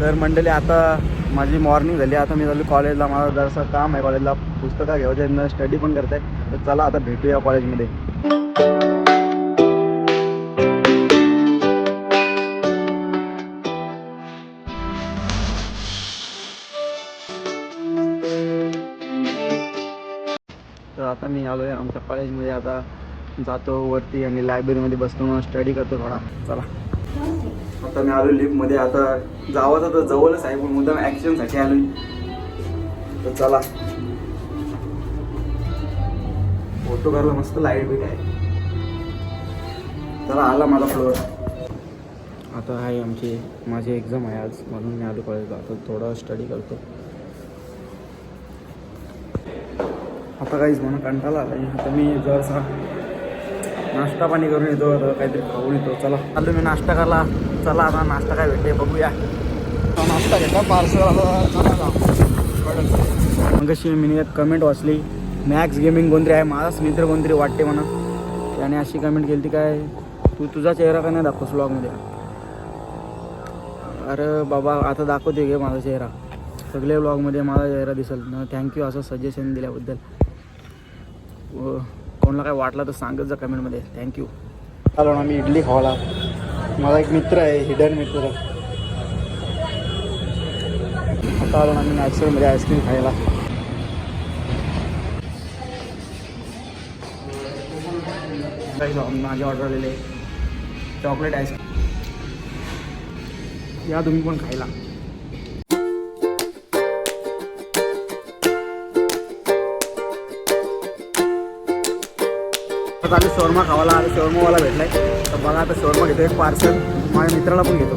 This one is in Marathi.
तर मंडळी आता माझी मॉर्निंग झाली. आता मी झालो कॉलेजला मला जरासं काम आहे कॉलेजला पुस्तकं घ्यायचं स्टडी पण करत आहे तर चला आता भेटूया कॉलेजमध्ये तर आता मी आलो आहे आमच्या कॉलेजमध्ये आता जातो वरती आणि लायब्ररीमध्ये बसतो. स्टडी करतो थोडा. चला. आता मी आलो लिफ्टमध्ये आता जावं तर जवळच आहे पण मुद्दाम ॲक्शनसाठी आलो तर चला. फोटो काढला मस्त लाइट बीट आहे. चला आला माझा फ्लोअर आता आहे आमची माझी एक्झाम आहे आज. म्हणून मी आलो कॉलेजला आता थोडा स्टडी करतो. आता काहीच म्हणून कंटाळा आला आता मी जरासा नाश्ता पाणी करून येतो काहीतरी खाऊन येतो चला. चालू मी नाश्ता करायला चला आता नाश्ता काय भेटते बघूया. नाश्ता घेतला पार्सल मग अशी मी एक कमेंट वाचली. मॅक्स गेमिंग कोणतरी आहे माझाच मित्र कोणतरी वाटते म्हणा. त्याने अशी कमेंट केली ती काय तू तुझा चेहरा का नाही दाखवस ब्लॉगमध्ये अरे बाबा आता दाखवते घे माझा चेहरा. सगळे ब्लॉगमध्ये माझा चेहरा दिसेल. थँक्यू असं सजेशन दिल्याबद्दल. व कोणाला काय वाटलं तर सांगत जा कमेंटमध्ये. थँक्यू आलो ना मी इडली खावाला. माझा एक मित्र आहे हिडन मित्र. आता आलो ना मी नॅचरलमध्ये आईस्क्रीम खायला. माझी ऑर्डर आलेले. चॉकलेट आईस्क्रीम या तुम्ही पण खायला. आता आम्ही शोरमा खावाला आता शोरमावाला भेटलाय. तर बघा आता शोरमा घेतो एक पार्सल माझ्या मित्राला पण घेतो.